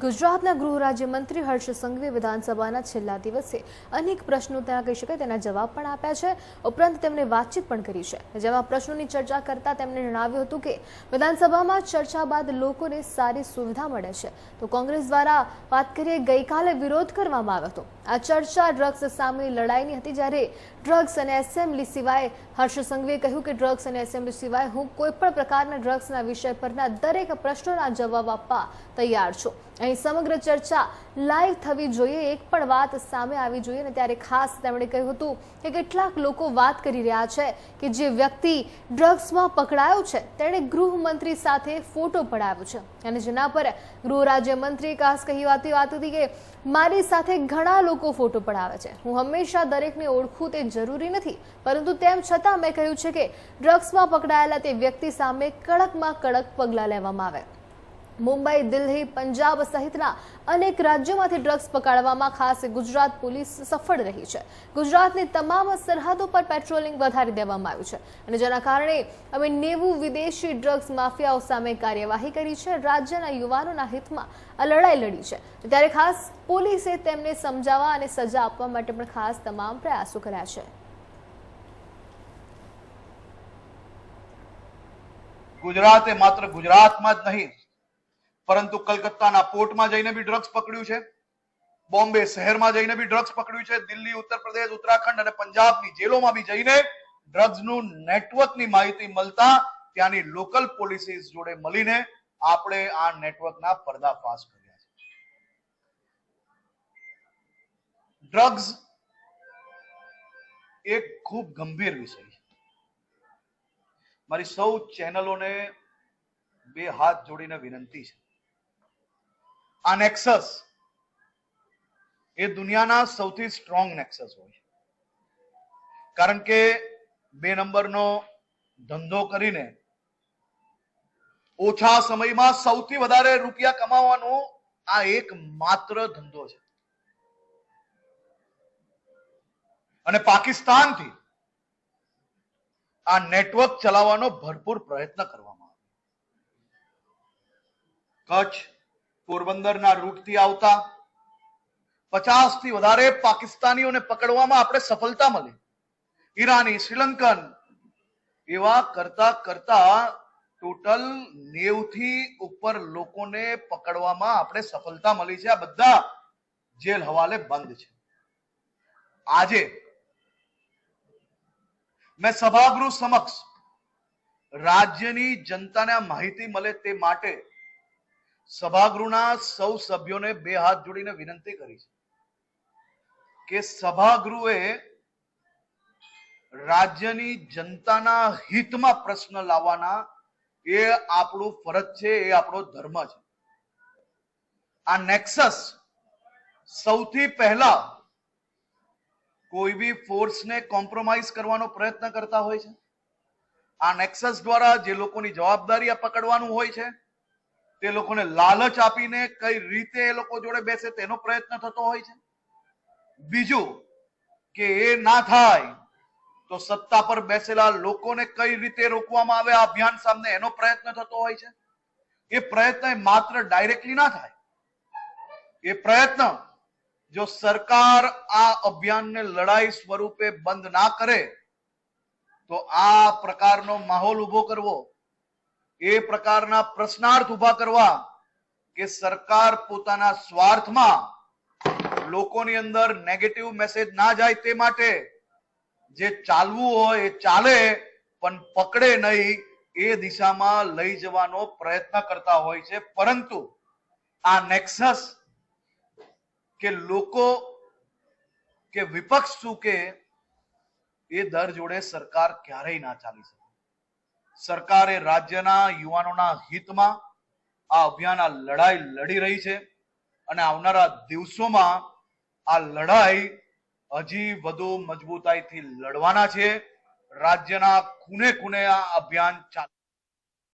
ગુજરાતના ગૃહ રાજ્યમંત્રી હર્ષ સંઘવી વિધાનસભાના છેલ્લા દિવસે અનેક પ્રશ્નો ત્યાં કહી શકાય તેના જવાબ પણ આપ્યા છે. ઉપરાંત તેમણે વાતચીત પણ કરી છે. જેમાં પ્રશ્નોની ચર્ચા કરતા તેમણે જણાવ્યું હતું કે વિધાનસભામાં ચર્ચા બાદ લોકોને સારી સુવિધા મળે છે. તો કોંગ્રેસ દ્વારા વાત કરીએ, ગઈકાલે વિરોધ કરવામાં આવ્યો હતો. આ ચર્ચા ડ્રગ્સ સામેની લડાઈની હતી જ્યારે ડ્રગ્સ અને એસેમ્બલી સિવાય હર્ષ સંઘવીએ કહ્યું કે ડ્રગ્સ અને એસેમ્બલી સિવાય હું કોઈ પણ પ્રકારના ડ્રગ્સના વિષય પરના દરેક પ્રશ્નોના જવાબ આપવા તૈયાર છું. અહીં સમગ્ર ચર્ચા લાઈવ થવી જોઈએ. એક પણ વાત સામે આવી જોઈએ અને ત્યારે ખાસ તેમણે કહ્યું હતું કે કેટલાક લોકો વાત કરી રહ્યા છે કે જે વ્યક્તિ ડ્રગ્સમાં પકડાયો છે, તેણે ગૃહમંત્રી સાથે ફોટો પડાવ્યો છે. અને જેના પર ગૃહ રાજ્યમંત્રીએ ખાસ કહી વાતી વાત હતી કે મારી સાથે ઘણા લોકો ફોટો પડાવે છે. હું હંમેશા દરેકને ઓળખું તે જરૂરી નથી. પરંતુ તેમ છતાં મેં કહ્યું છે કે ડ્રગ્સમાં પકડાયેલા તે વ્યક્તિ સામે કડકમાં કડક પગલાં લેવામાં આવે. મુંબઈ, દિલ્હી, પંજાબ સહિતના અનેક રાજ્યોમાંથી ડ્રગ્સ પકડવામાં ખાસ ગુજરાત પોલીસ સફળ રહી છે. ગુજરાતની તમામ સરહદો પર પેટ્રોલિંગ વધારી દેવામાં આવ્યું છે. અને જેના કારણે અમે નેવું વિદેશી ડ્રગ્સ માફિયાઓ સામે કાર્યવાહી કરી છે. રાજ્યના યુવાનોના હિતમાં આ લડાઈ લડી છે. ત્યારે ખાસ પોલીસે તેમને સમજાવવા અને સજા આપવા માટે પણ ખાસ તમામ પ્રયાસો કર્યા છે. ગુજરાતે માત્ર ગુજરાતમાં જ નહીં પરંતુ કલકત્તાના પોર્ટમાં જઈને બી ડ્રગ્સ પકડ્યું છે. બોમ્બે શહેરમાં જઈને બી ડ્રગ્સ પકડ્યું છે. દિલ્હી, ઉત્તર પ્રદેશ, ઉત્તરાખંડ અને પંજાબની જેલોમાં બી જઈને ડ્રગ્સનું નેટવર્કની માહિતી મળતા ત્યાંની લોકલ પોલીસીસ જોડે મળીને આપણે આ નેટવર્કના પર્દાફાશ કર્યા છે. ડ્રગ્સ એક ખૂબ ગંભીર વિષય મારી સૌ ચેનલોને બે હાથ જોડીને વિનંતી છે. આ નેક્સસ એ દુનિયાના સૌથી સ્ટ્રોંગ નેક્સસ હોય કારણ કે બે નંબરનો ધંધો કરીને ઓછા સમયમાં સૌથી વધારે રૂપિયા કમાવાનો આ એક માત્ર ધંધો છે. અને પાકિસ્તાનથી આ નેટવર્ક ચલાવવાનો ભરપૂર પ્રયત્ન કરવામાં આવ્યો. કચ્છ પોરબંદરના રૂટથી આવતા પચાસથી વધારે પાકિસ્તાનીઓને પકડવામાં આપણે સફળતા મળી. ઈરાની, શ્રીલંકન એવા કરતા કરતા ટોટલ નેવથી ઉપર લોકોને પકડવામાં આપણે સફળતા મળી છે. આ બધા જેલ હવાલે બંધ છે. આજે મેં સભાગૃહ સમક્ષ રાજ્યની જનતાને માહિતી મળે તે માટે સભાગૃહના સૌ સભ્યોને બે હાથ જોડીને વિનંતી કરી છે કે સભાગૃહે રાજ્યની જનતાના હિતમાં પ્રશ્ન લાવવાના એ આપણું ફરજ છે, એ આપણો ધર્મ છે. આ નેક્સસ સૌથી પહેલા કોઈ બી ફોર્સને કોમ્પ્રોમાઇઝ કરવાનો પ્રયત્ન કરતા હોય છે. આ નેક્સસ દ્વારા જે લોકોની જવાબદારી પકડવાનું હોય છે તે લોકોને લાલચ આપીને કઈ રીતે એ લોકો જોડે બેસે તેનો પ્રયત્ન થતો હોય છે? બીજું કે એ ના થાય તો સત્તા પર બેસેલા લોકોને કઈ રીતે રોકવામાં આવે? આ અભિયાન સામે એનો પ્રયત્ન થતો હોય છે? એ પ્રયત્ન માત્ર ડાયરેક્ટલી ના થાય. એ પ્રયત્ન જો સરકાર આ અભિયાનને લડાઈ સ્વરૂપે બંધ ના કરે, તો આ પ્રકારનો માહોલ ઊભો કરવો એ પ્રકારના પ્રશ્નાર્થ ઊભા કરવા કે સરકાર પોતાના સ્વાર્થમાં લોકોની અંદર નેગેટિવ મેસેજ ના જાય તે માટે જે ચાલવું હોય એ ચાલે, પણ પકડે નહીં એ દિશામાં લઈ જવાનો પ્રયત્ન કરતા હોય છે. પરંતુ આ નેક્સસ કે લોકો કે વિપક્ષ શું કે એ દર જોડે સરકાર ક્યારેય ના ચાલી શકે. સરકારે રાજ્યના યુવાનોના હિતમાં આ અભિયાન આ લડાઈ લડી રહી છે અને આવનારા દિવસોમાં આ લડાઈ હજી વધુ મજબૂતાઈથી લડવાના છે. રાજ્યના ખૂને ખૂને આ અભિયાન ચાલુ